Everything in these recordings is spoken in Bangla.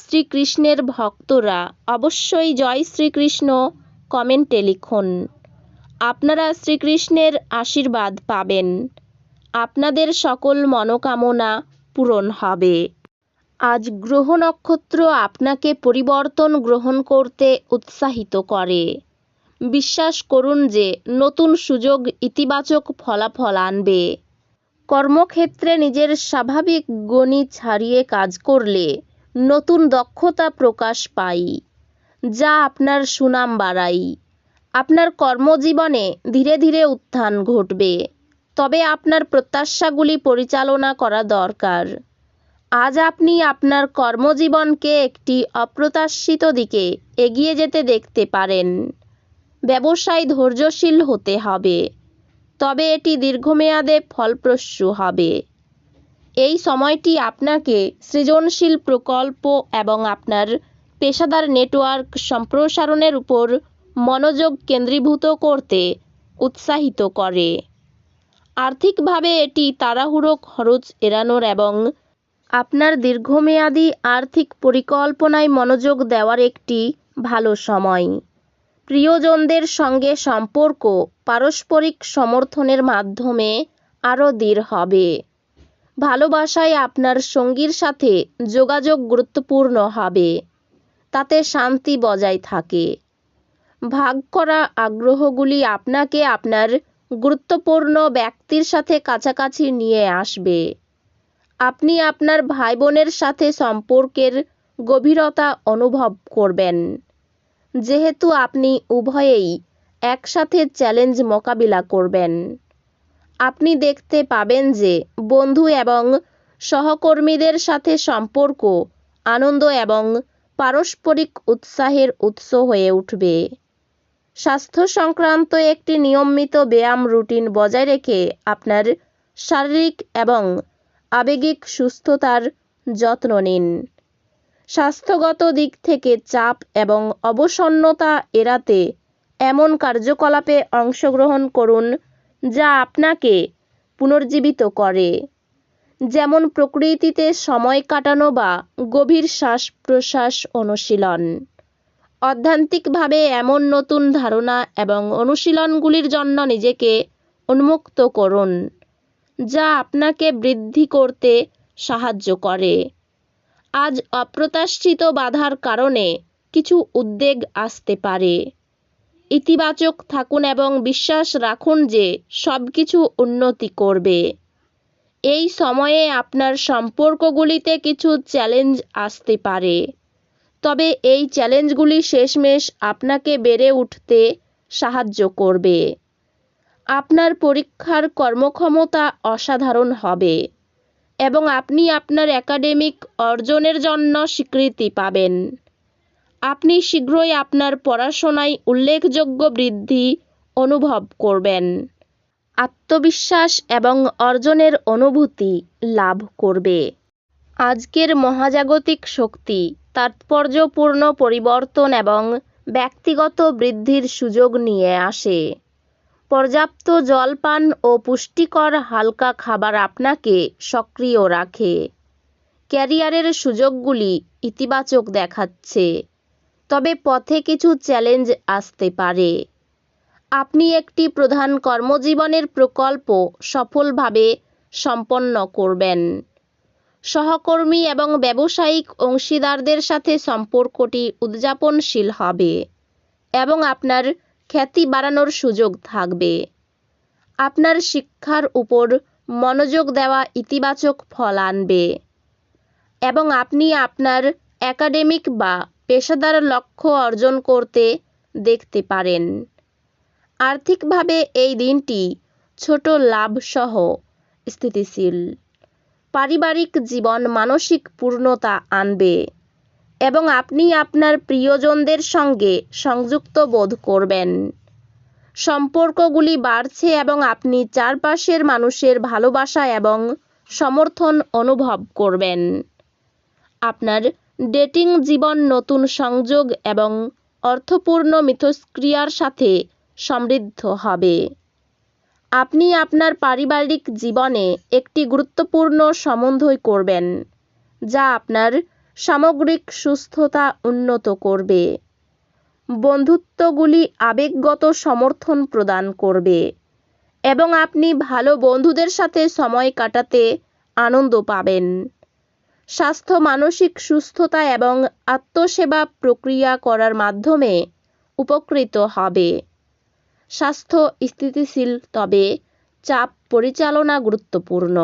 শ্রীকৃষ্ণের ভক্তরা অবশ্যই জয় শ্রীকৃষ্ণ কমেন্টে লিখুন। আপনারা শ্রীকৃষ্ণের আশীর্বাদ পাবেন। আপনাদের সকল মনোকামনা পূরণ হবে। আজ গ্রহ নক্ষত্র আপনাকে পরিবর্তন গ্রহণ করতে উৎসাহিত করে। বিশ্বাস করুন যে নতুন সুযোগ ইতিবাচক ফলাফল আনবে। কর্মক্ষেত্রে নিজের স্বাভাবিক গণি ছাড়িয়ে কাজ করলে নতুন দক্ষতা প্রকাশ পাই। যা আপনার সুনাম বাড়াই। আপনার কর্মজীবনে ধীরে ধীরে উত্থান ঘটবে। তবে আপনার প্রত্যাশাগুলি পরিচালনা করা দরকার। আজ আপনি আপনার কর্মজীবনকে একটি অপ্রত্যাশিত দিকে এগিয়ে যেতে দেখতে পারেন। ব্যবসায় ধৈর্যশীল হতে হবে। তবে এটি দীর্ঘমেয়াদে ফলপ্রসূ হবে। এই সময়টি আপনাকে সৃজনশীল প্রকল্প এবং আপনার পেশাদার নেটওয়ার্ক সম্প্রসারণের উপর মনোযোগ কেন্দ্রীভূত করতে উৎসাহিত করে। আর্থিকভাবে এটি তাড়াহুড়ো খরচ এড়ানোর এবং আপনার দীর্ঘমেয়াদী আর্থিক পরিকল্পনায় মনোযোগ দেওয়ার একটি ভালো সময়। প্রিয়জনদের সঙ্গে সম্পর্ক পারস্পরিক সমর্থনের মাধ্যমে আরও দৃঢ় হবে। ভালোবাসায় আপনার সঙ্গীর সাথে যোগাযোগ গুরুত্বপূর্ণ হবে। তাতে শান্তি বজায় থাকে। ভাগ করা আগ্রহগুলি আপনাকে আপনার গুরুত্বপূর্ণ ব্যক্তির সাথে কাছাকাছি নিয়ে আসবে। আপনি আপনার ভাই বোনের সাথে সম্পর্কের গভীরতা অনুভব করবেন। যেহেতু আপনি উভয়েই একসাথে চ্যালেঞ্জ মোকাবিলা করবেন। আপনি দেখতে পাবেন যে বন্ধু এবং সহকর্মীদের সাথে সম্পর্ক, আনন্দ এবং পারস্পরিক উৎসাহের উৎস হয়ে উঠবে। স্বাস্থ্য সংক্রান্ত একটি নিয়মিত ব্যায়াম রুটিন বজায় রেখে আপনার শারীরিক এবং আবেগিক সুস্থতার যত্ন নিন। স্বাস্থ্যগত দিক থেকে চাপ এবং অবসন্নতা এড়াতে এমন কার্যকলাপে অংশগ্রহণ করুন যা আপনাকে পুনর্জীবিত করে। যেমন প্রকৃতিতে সময় কাটানো বা গভীর শ্বাস প্রশ্বাস অনুশীলন। অধ্যান্তিকভাবে এমন নতুন ধারণা এবং অনুশীলনগুলির জন্য নিজেকে উন্মুক্ত করুন, যা আপনাকে বৃদ্ধি করতে সাহায্য করে। আজ অপ্রত্যাশিত বাধার কারণে কিছু উদ্বেগ আসতে পারে। ইতিবাচক থাকুন এবং বিশ্বাস রাখুন যে সব কিছু উন্নতি করবে। এই সময়ে আপনার সম্পর্কগুলিতে কিছু চ্যালেঞ্জ আসতে পারে। তবে এই চ্যালেঞ্জগুলি শেষমেশ আপনাকে বেড়ে উঠতে সাহায্য করবে। আপনার পরীক্ষার কর্মক্ষমতা অসাধারণ হবে এবং আপনি আপনার একাডেমিক অর্জনের জন্য স্বীকৃতি পাবেন। আপনি শীঘ্রই আপনার পড়াশোনায় উল্লেখযোগ্য বৃদ্ধি অনুভব করবেন। আত্মবিশ্বাস এবং অর্জনের অনুভূতি লাভ করবে। আজকের মহাজাগতিক শক্তি, তাৎপর্যপূর্ণ পরিবর্তন এবং ব্যক্তিগত বৃদ্ধির সুযোগ নিয়ে আসে। পর্যাপ্ত জলপান ও পুষ্টিকর হালকা খাবার আপনাকে সক্রিয় রাখে। ক্যারিয়ারের সুযোগগুলি ইতিবাচক দেখাচ্ছে। তবে পথে কিছু চ্যালেঞ্জ আসতে পারে। আপনি একটি প্রধান কর্মজীবনের প্রকল্প সফলভাবে সম্পন্ন করবেন। সহকর্মী এবং ব্যবসায়িক অংশীদারদের সাথে সম্পর্কটি উদযাপনশীল হবে এবং আপনার খ্যাতি বাড়ানোর সুযোগ থাকবে। আপনার শিক্ষার উপর মনোযোগ দেওয়া ইতিবাচক ফল আনবে এবং আপনি আপনার একাডেমিক বা পেশাদার লক্ষ্য অর্জন করতে দেখতে পারেন। আর্থিকভাবে এই দিনটি ছোট লাভসহ স্থিতিশীল। পারিবারিক জীবন মানসিক পূর্ণতা আনবে এবং আপনি আপনার প্রিয়জনদের সঙ্গে সংযুক্ত বোধ করবেন। সম্পর্কগুলি বাড়ছে এবং আপনি চারপাশের মানুষের ভালোবাসা এবং সমর্থন অনুভব করবেন। আপনার ডেটিং জীবন নতুন সংযোগ এবং অর্থপূর্ণ মিথস্ক্রিয়ার সাথে সমৃদ্ধ হবে। আপনি আপনার পারিবারিক জীবনে একটি গুরুত্বপূর্ণ সম্বন্ধই করবেন, যা আপনার সামগ্রিক সুস্থতা উন্নত করবে। বন্ধুত্বগুলি আবেগগত সমর্থন প্রদান করবে এবং আপনি ভালো বন্ধুদের সাথে সময় কাটাতে আনন্দ পাবেন। স্বাস্থ্য, মানসিক সুস্থতা এবং আত্মসেবা প্রক্রিয়া করার মাধ্যমে উপকৃত হবে। স্বাস্থ্য স্থিতিশীল, তবে চাপ পরিচালনা গুরুত্বপূর্ণ।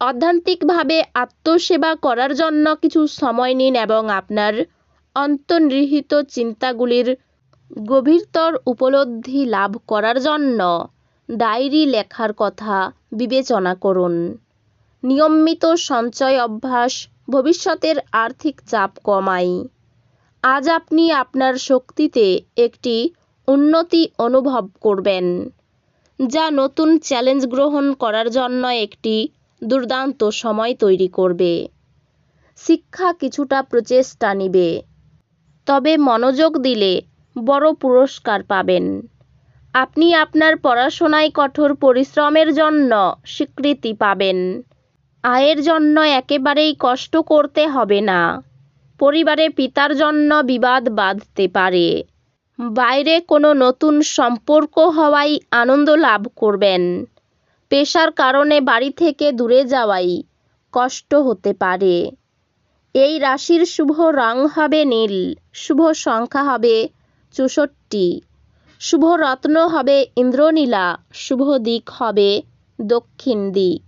অধ্যান্তিকভাবে আত্মসেবা করার জন্য কিছু সময় নিন এবং আপনার অন্তর্নিহিত চিন্তাগুলির গভীরতর উপলব্ধি লাভ করার জন্য ডায়েরি লেখার কথা বিবেচনা করুন। নিয়মিত সঞ্চয় অভ্যাস, ভবিষ্যতের আর্থিক চাপ কমায় আজ আপনি আপনার শক্তিতে একটি উন্নতি অনুভব করবেন, যা নতুন চ্যালেঞ্জ গ্রহণ করার জন্য একটি দুর্দান্ত সময় তৈরি করবে। শিক্ষা কিছুটা প্রচেষ্টা নিবে, তবে মনোযোগ দিলে বড় পুরস্কার পাবেন। আপনি আপনার পড়াশোনায় কঠোর পরিশ্রমের জন্য স্বীকৃতি পাবেন। আয়ের জন্য একেবারেই কষ্ট করতে হবে না। পরিবারে পিতার জন্য বিবাদ বাঁধতে পারে। বাইরে কোনো নতুন সম্পর্ক হওয়াই আনন্দ লাভ করবেন। পেশার কারণে বাড়ি থেকে দূরে যাওয়াই কষ্ট হতে পারে। এই রাশির শুভ রং হবে নীল, শুভ সংখ্যা হবে চৌষট্টি, শুভ রত্ন হবে ইন্দ্রনীলা, শুভ দিক হবে দক্ষিণ দিক।